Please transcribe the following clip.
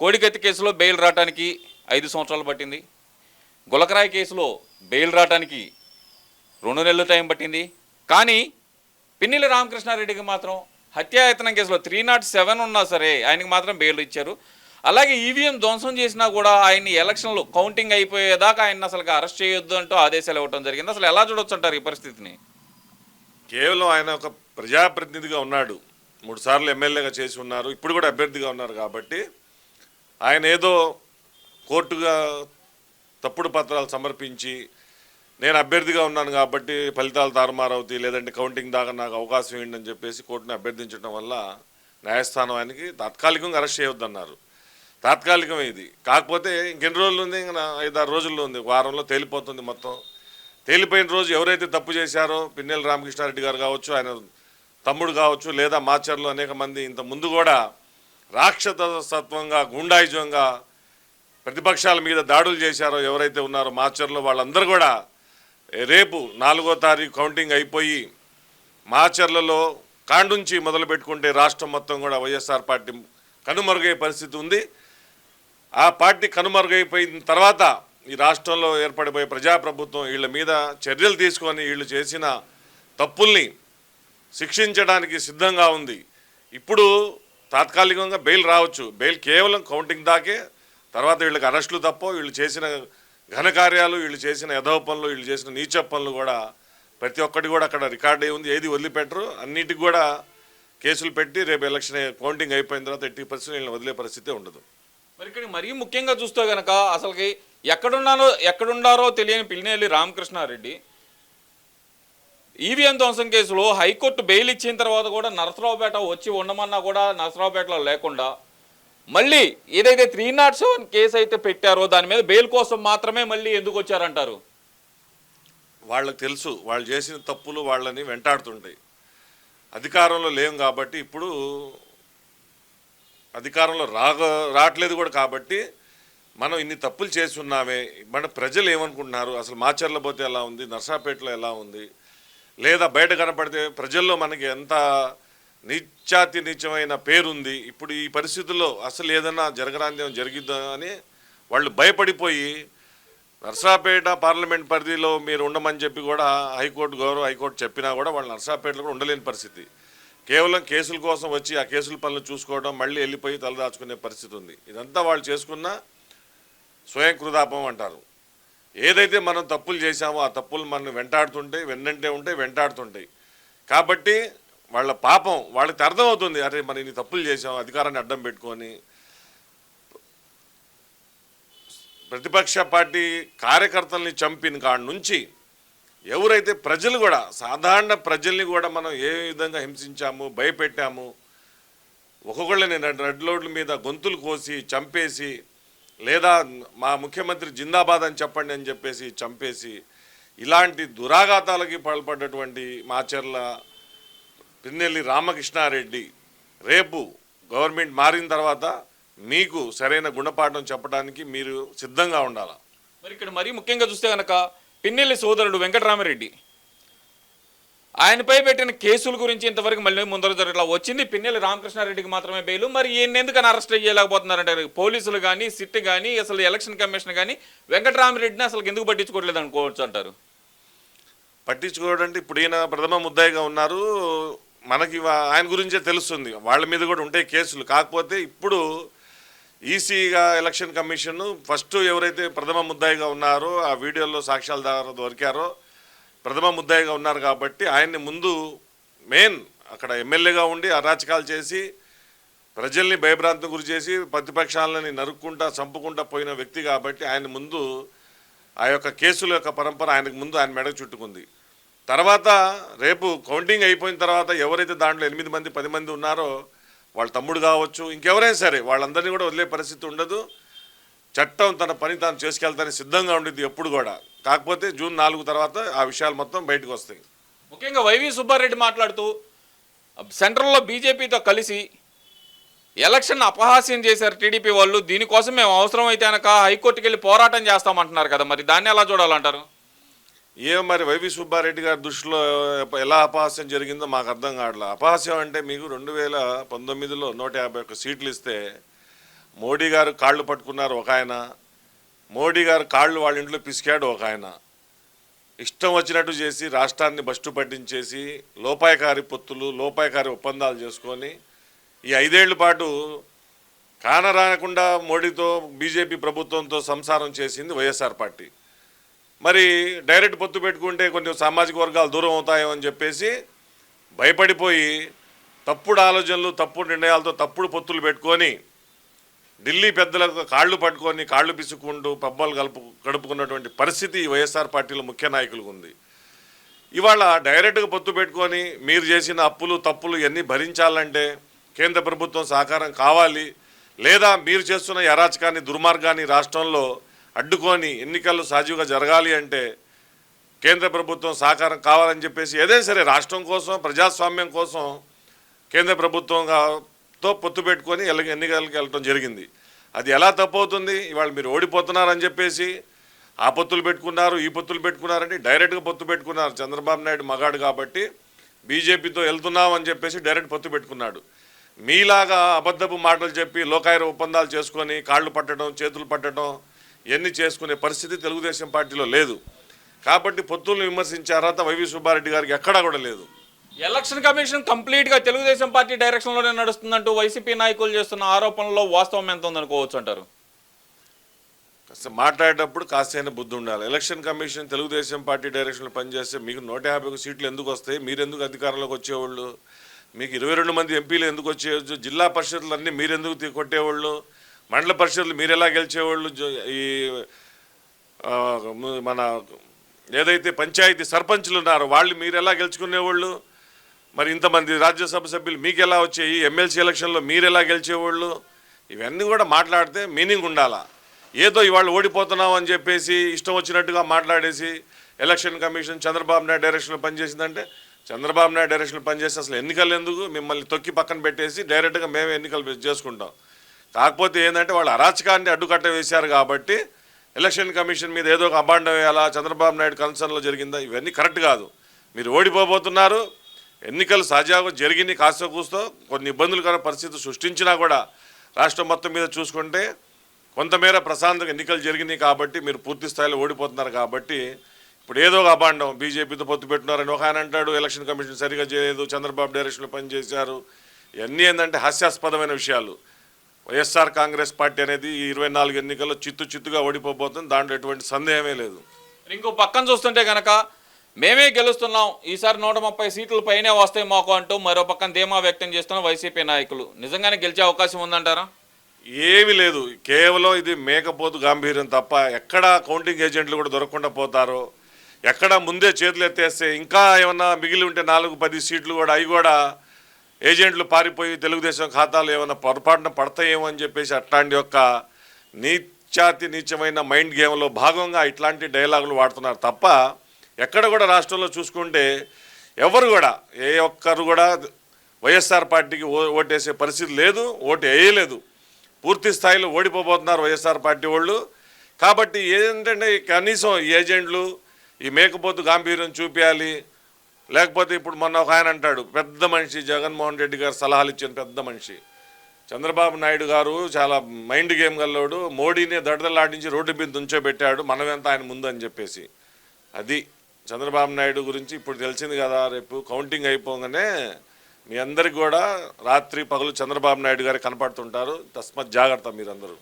కోడికత్తి కేసులో బెయిల్ రావడానికి ఐదు సంవత్సరాలు పట్టింది. గులకరాయి కేసులో బెయిల్ రావడానికి రెండు నెలలు టైం పట్టింది. కానీ పిన్నెల రామకృష్ణారెడ్డికి మాత్రం హత్యాయతనం కేసులో త్రీ నాట్ సెవెన్ ఉన్నా సరే ఆయనకి మాత్రం బెయిల్ ఇచ్చారు. అలాగే ఈవీఎం ధ్వంసం చేసినా కూడా ఆయన్ని ఎలక్షన్లు కౌంటింగ్ అయిపోయేదాకా ఆయన అసలు అరెస్ట్ చేయొద్దు అంటూ ఆదేశాలు ఇవ్వడం జరిగింది. అసలు ఎలా చూడొచ్చు అంటారు ఈ పరిస్థితిని? కేవలం ఆయన ఒక ప్రజాప్రతినిధిగా ఉన్నాడు. మూడు సార్లు ఎమ్మెల్యేగా చేసి ఉన్నారు. ఇప్పుడు కూడా అభ్యర్థిగా ఉన్నారు కాబట్టి ఆయన ఏదో కోర్టుగా తప్పుడు పత్రాలు సమర్పించి నేను అభ్యర్థిగా ఉన్నాను కాబట్టి ఫలితాలు తారుమారవుతాయి లేదంటే కౌంటింగ్ దాకా నాకు అవకాశం ఏంటని చెప్పేసి కోర్టును అభ్యర్థించడం వల్ల న్యాయస్థానం ఆయనకి తాత్కాలికంగా అరెస్ట్ చేయొద్దన్నారు. తాత్కాలికమే ఇది. కాకపోతే ఇంకెన్ని రోజులు ఉంది? ఇంకా ఐదారు రోజుల్లో ఉంది. వారంలో తేలిపోతుంది మొత్తం. తేలిపోయిన రోజు ఎవరైతే తప్పు చేశారో పిన్నెల రామకృష్ణారెడ్డి గారు కావచ్చు ఆయన తమ్ముడు కావచ్చు లేదా మాచర్లు అనేక మంది ఇంత ముందు కూడా రాక్షసత్వంగా గుండాయిజంగా ప్రతిపక్షాల మీద దాడులు చేశారో ఎవరైతే ఉన్నారో మాచర్లో వాళ్ళందరూ కూడా రేపు నాలుగో తారీఖు కౌంటింగ్ అయిపోయి మాచర్లలో కాండుంచి మొదలు పెట్టుకుంటే రాష్ట్రం మొత్తం కూడా వైఎస్ఆర్ పార్టీ కనుమరుగయ్యే పరిస్థితి ఉంది. ఆ పార్టీ కనుమరుగైపోయిన తర్వాత ఈ రాష్ట్రంలో ఏర్పడిపోయే ప్రజాప్రభుత్వం వీళ్ళ మీద చర్యలు తీసుకొని వీళ్ళు చేసిన తప్పుల్ని శిక్షించడానికి సిద్ధంగా ఉంది. ఇప్పుడు తాత్కాలికంగా బెయిల్ రావచ్చు. బెయిల్ కేవలం కౌంటింగ్ దాకే తర్వాత వీళ్ళకి అరెస్టులు తప్ప వీళ్ళు చేసిన ఘనకార్యాలు వీళ్ళు చేసిన యథవ పనులు వీళ్ళు చేసిన నీచ పనులు కూడా ప్రతి ఒక్కటి కూడా అక్కడ రికార్డ్ అయి ఉంది. ఏది వదిలిపెట్టరు. అన్నిటికి కూడా కేసులు పెట్టి రేపు ఎలక్షన్ కౌంటింగ్ అయిపోయిన తర్వాత ఎట్టి పరిస్థితి వీళ్ళని వదిలే పరిస్థితి ఉండదు. మరి ఇక్కడ మరీ ముఖ్యంగా చూస్తే గనక అసలుకి ఎక్కడున్నారో ఎక్కడున్నారో తెలియని పిల్లినేలి రామకృష్ణారెడ్డి ఈవీఎం ధ్వంసం కేసులో హైకోర్టు బెయిల్ ఇచ్చిన తర్వాత కూడా నరసరావుపేట వచ్చి ఉండమన్నా కూడా నరసరావుపేటలో లేకుండా మళ్ళీ ఏదైతే త్రీ నాట్ సెవెన్ కేసు అయితే పెట్టారో దాని మీద బెయిల్ కోసం మాత్రమే మళ్ళీ ఎందుకు వచ్చారంటారు? వాళ్ళకి తెలుసు వాళ్ళు చేసిన తప్పులు వాళ్ళని వెంటాడుతుంటాయి. అధికారంలో లేం కాబట్టి ఇప్పుడు అధికారంలో రాగ రావట్లేదు కూడా కాబట్టి మనం ఇన్ని తప్పులు చేస్తున్నామే మన ప్రజలు ఏమనుకుంటున్నారు? అసలు మాచర్ల పోతే ఎలా ఉంది? నర్సాపేటలో ఎలా ఉంది? లేదా బయట కనపడితే ప్రజల్లో మనకి ఎంత నిత్యాతి నిత్యమైన పేరుంది. ఇప్పుడు ఈ పరిస్థితుల్లో అసలు ఏదన్నా జరగరాందేమో జరిగిద్దా అని వాళ్ళు భయపడిపోయి నర్సాపేట పార్లమెంట్ పరిధిలో మీరు ఉండమని చెప్పి కూడా హైకోర్టు గౌరవ హైకోర్టు చెప్పినా కూడా వాళ్ళు నర్సాపేటలో కూడా ఉండలేని పరిస్థితి. కేవలం కేసుల కోసం వచ్చి ఆ కేసుల పనులు చూసుకోవడం మళ్ళీ వెళ్ళిపోయి తలదాచుకునే పరిస్థితి ఉంది. ఇదంతా వాళ్ళు చేసుకున్న స్వయం కృదాపం అంటారు. ఏదైతే మనం తప్పులు చేశామో ఆ తప్పులు మనం వెంటాడుతుంటాయి వెన్నంటే ఉంటాయి వెంటాడుతుంటాయి. కాబట్టి వాళ్ళ పాపం వాళ్ళకి అర్థమవుతుంది అరే మనం ఇన్ని తప్పులు చేసాం అధికారాన్ని అడ్డం పెట్టుకొని. ప్రతిపక్ష పార్టీ కార్యకర్తల్ని చంపిన కాడ నుంచి ఎవరైతే ప్రజలు కూడా సాధారణ ప్రజల్ని కూడా మనం ఏ విధంగా హింసించాము భయపెట్టాము ఒక్కొక్కళ్ళని రెడ్ రెడ్ రోడ్ల మీద గొంతులు కోసి చంపేసి లేదా మా ముఖ్యమంత్రి జిందాబాద్ అని చెప్పండి అని చెప్పేసి చంపేసి ఇలాంటి దురాఘాతాలకి పాల్పడ్డటువంటి మాచర్ల పిన్నెల్లి రామకృష్ణారెడ్డి రేపు గవర్నమెంట్ మారిన తర్వాత మీకు సరైన గుణపాఠం చెప్పడానికి మీరు సిద్ధంగా ఉండాలి? మరి ఇక్కడ మరీ ముఖ్యంగా చూస్తే కనుక పిన్నెల్లి సోదరుడు వెంకటరామరెడ్డి. ఆయనపై పెట్టిన కేసుల గురించి ఇంతవరకు మళ్ళీ ముందర జరగట్లా. వచ్చింది పిన్నెల రామకృష్ణారెడ్డికి మాత్రమే బెయిల్. మరి ఈయన ఎందుకని అరెస్ట్ చేయలేకపోతున్నారంటే పోలీసులు కానీ సిట్ కానీ అసలు ఎలక్షన్ కమిషన్ కానీ వెంకటరామరెడ్డిని అసలు ఎందుకు పట్టించుకోవట్లేదు అనుకోవచ్చు అంటారు? పట్టించుకోవడం అంటే ఇప్పుడు ఈయన ప్రథమ ముద్దాయిగా ఉన్నారు. మనకి వా- ఆయన గురించే తెలుస్తుంది. వాళ్ళ మీద కూడా ఉంటాయి కేసులు. కాకపోతే ఇప్పుడు ఈసీగా ఎలక్షన్ కమిషన్ ఫస్ట్ ఎవరైతే ప్రథమ ముద్దాయిగా ఉన్నారో ఆ వీడియోలో సాక్ష్యాల ద్వారా దొరికారో ప్రథమ ముద్దాయిగా ఉన్నారు కాబట్టి ఆయన్ని ముందు మెయిన్ అక్కడ ఎమ్మెల్యేగా ఉండి అరాచకాలు చేసి ప్రజల్ని భయభ్రాంతం గురి చేసి ప్రతిపక్షాలని నరుక్కుంటా చంపుకుంటా పోయిన వ్యక్తి కాబట్టి ఆయన ముందు ఆ యొక్క కేసుల యొక్క పరంపర ఆయనకు ముందు ఆయన మెడ చుట్టుకుంది. తర్వాత రేపు కౌంటింగ్ అయిపోయిన తర్వాత ఎవరైతే దాంట్లో ఎనిమిది మంది పది మంది ఉన్నారో వాళ్ళ తమ్ముడు కావచ్చు ఇంకెవరైనా సరే వాళ్ళందరినీ కూడా వదిలే పరిస్థితి ఉండదు. చట్టం తన పని తాను చేసుకెళ్తానికి సిద్ధంగా ఉండేది ఎప్పుడు కూడా. కాకపోతే జూన్ నాలుగు తర్వాత ఆ విషయాలు మొత్తం బయటకు వస్తాయి. ముఖ్యంగా వైవి సుబ్బారెడ్డి మాట్లాడుతూ సెంట్రల్లో బీజేపీతో కలిసి ఎలక్షన్ అపహాస్యం చేశారు టీడీపీ వాళ్ళు దీనికోసం మేము అవసరమైతే కనుక హైకోర్టుకి వెళ్ళి పోరాటం చేస్తామంటున్నారు కదా మరి దాన్ని ఎలా చూడాలంటారు? ఏ మరి వైవి సుబ్బారెడ్డి గారి దృష్టిలో ఎలా అపహాస్యం జరిగిందో మాకు అర్థం కావట్లేదు. అపహాస్యం అంటే మీకు రెండు వేల పంతొమ్మిదిలో నూట యాభై ఒక్క సీట్లు ఇస్తే మోడీ గారు కాళ్ళు పట్టుకున్నారు ఒక ఆయన మోడీ గారు కాళ్ళు వాళ్ళ ఇంట్లో పిసికాడు ఒక ఆయన. ఇష్టం వచ్చినట్టు చేసి రాష్ట్రాన్ని బస్టు పట్టించేసి లోపాయకారి పొత్తులు లోపాయకారి ఒప్పందాలు చేసుకొని ఈ ఐదేళ్ళ పాటు కానరాకుండా మోడీతో బీజేపీ ప్రభుత్వంతో సంసారం చేసింది వైఎస్ఆర్ పార్టీ. మరి డైరెక్ట్ పొత్తు పెట్టుకుంటే కొన్ని సామాజిక వర్గాలు దూరం అవుతాయో అని చెప్పేసి భయపడిపోయి తప్పుడు ఆలోచనలు తప్పుడు నిర్ణయాలతో తప్పుడు పొత్తులు పెట్టుకొని ఢిల్లీ పెద్దలకు కాళ్ళు పట్టుకొని కాళ్ళు పిసుకుంటూ పబ్బాలు కలుపు గడుపుకున్నటువంటి పరిస్థితి వైఎస్ఆర్ పార్టీలో ముఖ్య నాయకులకు ఉంది. ఇవాళ డైరెక్ట్గా పొత్తు పెట్టుకొని మీరు చేసిన అప్పులు తప్పులు ఇవన్నీ భరించాలంటే కేంద్ర ప్రభుత్వం సహకారం కావాలి. లేదా మీరు చేస్తున్న ఈ అరాచకాన్ని దుర్మార్గాన్ని రాష్ట్రంలో అడ్డుకొని ఎన్నికలు సాజీవుగా జరగాలి అంటే కేంద్ర ప్రభుత్వం సహకారం కావాలని చెప్పేసి ఏదైనా సరే రాష్ట్రం కోసం ప్రజాస్వామ్యం కోసం కేంద్ర ప్రభుత్వంగా తో పొత్తు పెట్టుకొని ఎన్నికలకు వెళ్ళటం జరిగింది. అది ఎలా తప్పవుతుంది? ఇవాళ మీరు ఓడిపోతున్నారని చెప్పేసి ఆ పొత్తులు పెట్టుకున్నారు ఈ పొత్తులు పెట్టుకున్నారంటే డైరెక్ట్గా పొత్తు పెట్టుకున్నారు. చంద్రబాబు నాయుడు మగాడు కాబట్టి బీజేపీతో వెళ్తున్నాం అని చెప్పేసి డైరెక్ట్ పొత్తు పెట్టుకున్నాడు. మీలాగా అబద్ధపు మాటలు చెప్పి లోకాయుర ఒప్పందాలు చేసుకొని కాళ్ళు పట్టడం చేతులు పట్టడం ఇవన్నీ చేసుకునే పరిస్థితి తెలుగుదేశం పార్టీలో లేదు. కాబట్టి పొత్తులను విమర్శించే అర్హత వైవి సుబ్బారెడ్డి గారికి ఎక్కడా కూడా లేదు. ఎలక్షన్ కమిషన్ కంప్లీట్గా తెలుగుదేశం పార్టీ డైరెక్షన్లోనే నడుస్తుందంటూ వైసీపీ నాయకులు చేస్తున్న ఆరోపణలో వాస్తవం ఎంత ఉందనుకోవచ్చు అంటారు? కాస్త మాట్లాడేటప్పుడు కాస్తైనా బుద్ధి ఉండాలి. ఎలక్షన్ కమిషన్ తెలుగుదేశం పార్టీ డైరెక్షన్లో పనిచేస్తే మీకు నూట యాభై సీట్లు ఎందుకు వస్తాయి? మీరు ఎందుకు అధికారంలోకి వచ్చేవాళ్ళు? మీకు ఇరవై రెండు మంది ఎంపీలు ఎందుకు వచ్చేయచ్చు జిల్లా పరిషత్లు అన్నీ మీరెందుకు కొట్టేవాళ్ళు? మండల పరిషత్లు మీరు ఎలా గెలిచేవాళ్ళు? ఈ మన ఏదైతే పంచాయతీ సర్పంచులు ఉన్నారో వాళ్ళు మీరు ఎలా గెలుచుకునేవాళ్ళు? మరి ఇంతమంది రాజ్యసభ సభ్యులు మీకు ఎలా వచ్చాయి? ఎమ్మెల్సీ ఎలక్షన్లో మీరు ఎలా గెలిచేవాళ్ళు? ఇవన్నీ కూడా మాట్లాడితే మీనింగ్ ఉండాలా? ఏదో ఇవాళ ఓడిపోతున్నాం అని చెప్పేసి ఇష్టం వచ్చినట్టుగా మాట్లాడేసి ఎలక్షన్ కమిషన్ చంద్రబాబు నాయుడు డైరెక్షన్లో పనిచేసిందంటే చంద్రబాబు నాయుడు డైరెక్షన్లో పనిచేసి అసలు ఎన్నికలు ఎందుకు? మిమ్మల్ని తొక్కి పక్కన పెట్టేసి డైరెక్ట్గా మేము ఎన్నికలు చేసుకుంటాం. కాకపోతే ఏంటంటే వాళ్ళు అరాచకాన్ని అడ్డుకట్ట వేశారు కాబట్టి ఎలక్షన్ కమిషన్ మీద ఏదో ఒక అబాండం వేయాలా? చంద్రబాబు నాయుడు కన్సర్న్లో జరిగిందా? ఇవన్నీ కరెక్ట్ కాదు. మీరు ఓడిపోబోతున్నారు ఎన్నికలు సహజంగా జరిగినాయి కాస్త కూస్తో కొన్ని ఇబ్బందులకర పరిస్థితి సృష్టించినా కూడా రాష్ట్రం మొత్తం మీద చూసుకుంటే కొంతమేర ప్రశాంతంగా ఎన్నికలు జరిగినాయి కాబట్టి మీరు పూర్తి స్థాయిలో ఓడిపోతున్నారు కాబట్టి ఇప్పుడు ఏదో ఒక అభాండం బీజేపీతో పొత్తు పెట్టినారని ఒక ఆయన అంటాడు ఎలక్షన్ కమిషన్ సరిగా చేయలేదు చంద్రబాబు డైరెక్షన్లో పనిచేశారు. ఇవన్నీ ఏంటంటే హాస్యాస్పదమైన విషయాలు. వైఎస్ఆర్ కాంగ్రెస్ పార్టీ అనేది ఈ ఇరవై నాలుగు ఎన్నికల్లో చిత్తు చిత్తుగా ఓడిపోబోతుంది దాంట్లో ఎటువంటి సందేహమే లేదు. ఇంకో పక్కన చూస్తుంటే కనుక మేమే గెలుస్తున్నాం. ఈసారి నూట ముప్పై సీట్లు పైనే వస్తాయి మాకు అంటూ మరో పక్కన ధీమా వ్యక్తం చేస్తున్న వైసీపీ నాయకులు. నిజంగానే గెలిచే అవకాశం ఉందంటారా? ఏమీ లేదు. కేవలం ఇది మేకపోతు గాంభీర్యం తప్ప ఎక్కడ కౌంటింగ్ ఏజెంట్లు కూడా దొరకకుండా పోతారో. ఎక్కడ ముందే చేతులు ఎత్తేస్తే ఇంకా ఏమన్నా మిగిలి ఉంటే నాలుగు పది సీట్లు కూడా అవి కూడా ఏజెంట్లు పారిపోయి తెలుగుదేశం ఖాతాలు ఏమైనా పొరపాటున పడతాయేమో అని చెప్పేసి అట్లాంటి యొక్క నీచాతి నీచమైన మైండ్ గేమ్లో భాగంగా ఇట్లాంటి డైలాగులు వాడుతున్నారు తప్ప ఎక్కడ కూడా రాష్ట్రంలో చూసుకుంటే ఎవరు కూడా ఏ ఒక్కరు కూడా వైఎస్ఆర్ పార్టీకి ఓ ఓటేసే పరిస్థితి లేదు ఓటు వేయలేదు. పూర్తి స్థాయిలో ఓడిపోబోతున్నారు వైఎస్ఆర్ పార్టీ వాళ్ళు. కాబట్టి ఏంటంటే కనీసం ఈ ఏజెంట్లు ఈ మేకపోతు గాంభీర్యం చూపించాలి లేకపోతే ఇప్పుడు మొన్న ఒక ఆయన అంటాడు పెద్ద మనిషి జగన్మోహన్ రెడ్డి గారు సలహాలు ఇచ్చిన పెద్ద మనిషి. చంద్రబాబు నాయుడు గారు చాలా మైండ్ గేమ్ గల్లోడు మోడీని దడదలాడించి రోడ్డు మీద దుంచోబెట్టాడు మనమెంత ఆయన ముందు అని చెప్పేసి. అది చంద్రబాబు నాయుడు గురించి ఇప్పుడు తెలిసింది కదా రేపు కౌంటింగ్ అయిపోగానే మీ అందరికి కూడా రాత్రి పగలు చంద్రబాబు నాయుడు గారు కనపడుతుంటారు. తస్మత్ జాగ్రత్త మీరందరూ.